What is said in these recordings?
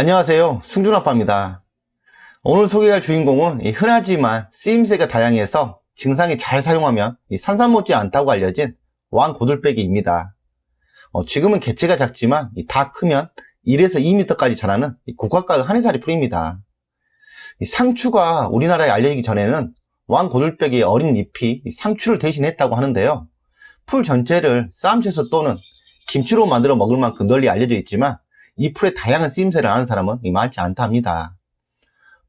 안녕하세요. 승준아빠입니다. 오늘 소개할 주인공은 이 흔하지만 쓰임새가 다양해서 증상이 잘 사용하면 이 산삼 못지 않다고 알려진 왕고들빼기입니다. 어, 지금은 개체가 작지만 이다 크면 1에서 2m까지 자라는 이 고가가 한해살이 풀입니다. 이 상추가 우리나라에 알려지기 전에는 왕고들빼기의 어린 잎이 이 상추를 대신했다고 하는데요. 풀 전체를 쌈채소 또는 김치로 만들어 먹을 만큼 널리 알려져 있지만 이 풀의 다양한 쓰임새를 아는 사람은 많지 않다 합니다.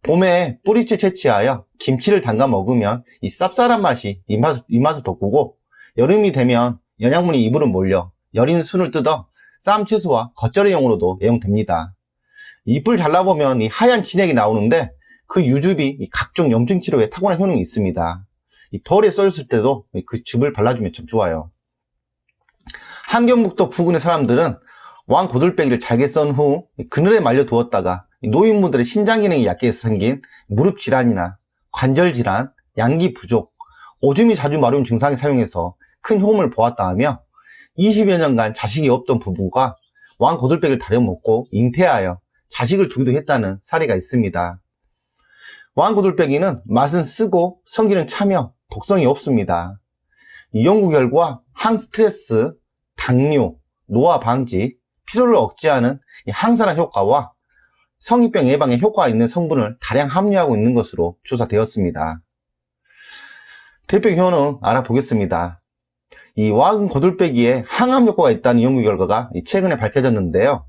봄에 뿌리째 채취하여 김치를 담가 먹으면 이 쌉쌀한 맛이 입맛을, 입맛을 돋구고 여름이 되면 영양분이 입으로 몰려 여린 순을 뜯어 쌈 채소와 겉절이용으로도 애용됩니다. 잎을 잘라보면 이 하얀 진액이 나오는데 그 유즙이 이 각종 염증 치료에 탁월한 효능이 있습니다. 이 벌에 썰었을 때도 그 즙을 발라주면 참 좋아요. 한경북도 부근의 사람들은 왕 고들빼기를 잘게 썬 후 그늘에 말려 두었다가 노인분들의 신장 기능이 약해서 생긴 무릎 질환이나 관절 질환, 양기 부족, 오줌이 자주 마려운 증상에 사용해서 큰 효험을 보았다 하며 20여 년간 자식이 없던 부부가 왕 고들빼기를 다려 먹고 잉태하여 자식을 두기도 했다는 사례가 있습니다. 왕 고들빼기는 맛은 쓰고 성기는 차며 독성이 없습니다. 이 연구 결과 항 스트레스, 당뇨, 노화 방지, 피로를 억제하는 이 항산화 효과와 성인병 예방에 효과가 있는 성분을 다량 함유하고 있는 것으로 조사되었습니다. 대표 효능 알아보겠습니다. 이 왕 고들빼기에 항암 효과가 있다는 연구 결과가 최근에 밝혀졌는데요.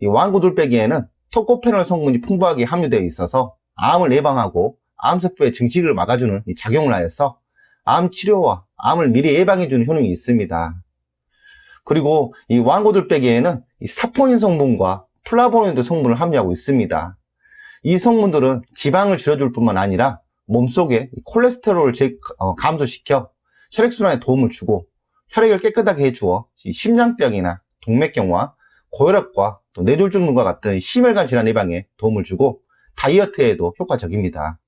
이 왕 고들빼기에는 토코페놀 성분이 풍부하게 함유되어 있어서 암을 예방하고 암세포의 증식을 막아주는 이 작용을 하여서 암 치료와 암을 미리 예방해주는 효능이 있습니다. 그리고 이 왕고들빼기에는 이 사포닌 성분과 플라보노이드 성분을 함유하고 있습니다. 이 성분들은 지방을 줄여줄 뿐만 아니라 몸속에 이 콜레스테롤을 제- 어, 감소시켜 혈액순환에 도움을 주고 혈액을 깨끗하게 해주어 이 심장병이나 동맥경화, 고혈압과 또 뇌졸중 등과 같은 심혈관 질환 예방에 도움을 주고 다이어트에도 효과적입니다.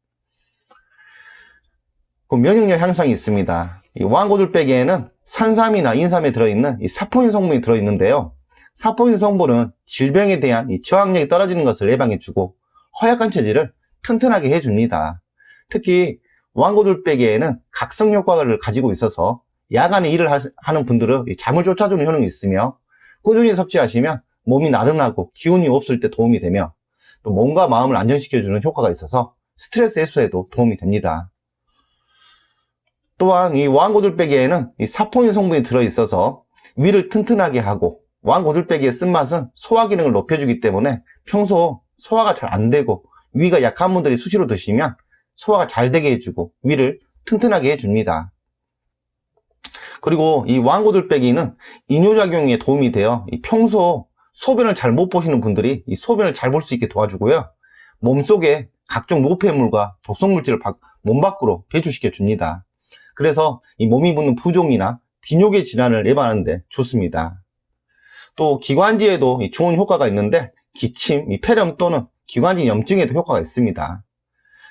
그 면역력 향상이 있습니다. 이 왕고들빼기에는 산삼이나 인삼에 들어있는 이 사포닌 성분이 들어있는데요. 사포닌 성분은 질병에 대한 이 저항력이 떨어지는 것을 예방해주고 허약한 체질을 튼튼하게 해줍니다. 특히 왕고들빼기에는 각성 효과를 가지고 있어서 야간에 일을 하- 하는 분들은 이 잠을 쫓아주는 효능이 있으며 꾸준히 섭취하시면 몸이 나른하고 기운이 없을 때 도움이 되며 또 몸과 마음을 안정시켜주는 효과가 있어서 스트레스 해소에도 도움이 됩니다. 또한 이 왕고들빼기에는 이 사포닌 성분이 들어있어서 위를 튼튼하게 하고 왕고들빼기의 쓴맛은 소화 기능을 높여주기 때문에 평소 소화가 잘 안 되고 위가 약한 분들이 수시로 드시면 소화가 잘 되게 해주고 위를 튼튼하게 해줍니다. 그리고 이 왕고들빼기는 이뇨작용에 도움이 되어 이 평소 소변을 잘 못 보시는 분들이 이 소변을 잘 볼 수 있게 도와주고요. 몸속에 각종 노폐물과 독성물질을 밖- 몸 밖으로 배출시켜 줍니다. 그래서 이 몸이 붙는 부종이나 비뇨의 질환을 예방하는데 좋습니다. 또 기관지에도 이 좋은 효과가 있는데 기침, 이 폐렴 또는 기관지 염증에도 효과가 있습니다.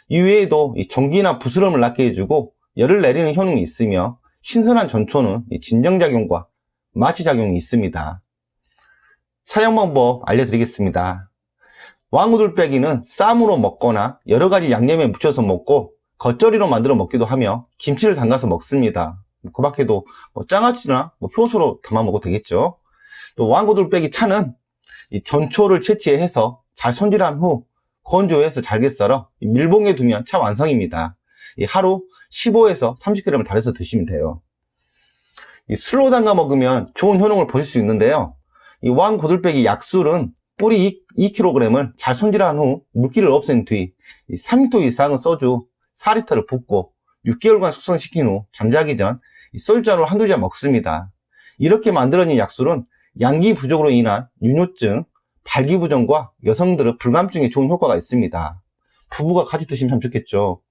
이외에도 이 전기나 부스럼을 낫게 해주고 열을 내리는 효능이 있으며 신선한 전초는 이 진정작용과 마취작용이 있습니다. 사용 방법 알려드리겠습니다. 왕우들빼기는 쌈으로 먹거나 여러 가지 양념에 묻혀서 먹고 겉절이로 만들어 먹기도 하며 김치를 담가서 먹습니다. 그 밖에도 뭐 장아찌나 뭐 효소로 담아 먹어도 되겠죠. 또 왕고들빼기 차는 이 전초를 채취해서 잘 손질한 후 건조해서 잘게 썰어 이 밀봉에 두면 차 완성입니다. 이 하루 15에서 30g을 달여서 드시면 돼요. 이 술로 담가 먹으면 좋은 효능을 보실 수 있는데요. 이 왕고들빼기 약술은 뿌리 2kg을 잘 손질한 후 물기를 없앤 뒤 3도 이상은 소주 4리터를 붓고 6개월간 숙성시킨 후 잠자기 전 소주잔으로 한두 잔 먹습니다. 이렇게 만들어진 약술은 양기 부족으로 인한 유뇨증, 발기부전과 여성들의 불감증에 좋은 효과가 있습니다. 부부가 같이 드시면 참 좋겠죠.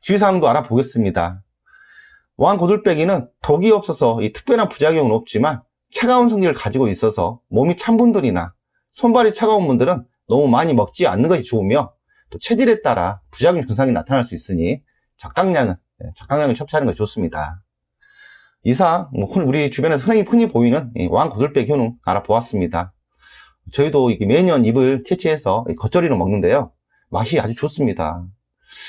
주의사항도 알아보겠습니다. 왕고들빼기는 독이 없어서 이 특별한 부작용은 없지만 차가운 성질을 가지고 있어서 몸이 찬 분들이나 손발이 차가운 분들은 너무 많이 먹지 않는 것이 좋으며 또 체질에 따라 부작용 증상이 나타날 수 있으니 적당량은 예, 적당량을 섭취하는 것이 좋습니다. 이상 뭐 흔- 우리 주변에서 흔히 흔히 보이는 이 왕고들빼기 효능 알아보았습니다. 저희도 매년 잎을 채취해서 이 겉절이로 먹는데요. 맛이 아주 좋습니다.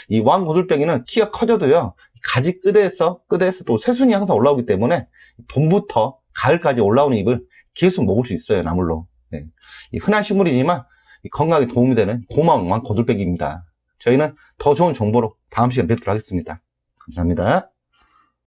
이 왕고들빼기는 키가 커져도요, 가지 끝에서, 끝에서 또 새순이 항상 올라오기 때문에 봄부터 가을까지 올라오는 잎을 계속 먹을 수 있어요, 나물로. 네. 이 흔한 식물이지만 이 건강에 도움이 되는 고마운 왕 고들빼기입니다. 저희는 더 좋은 정보로 다음 시간에 뵙도록 하겠습니다. 감사합니다.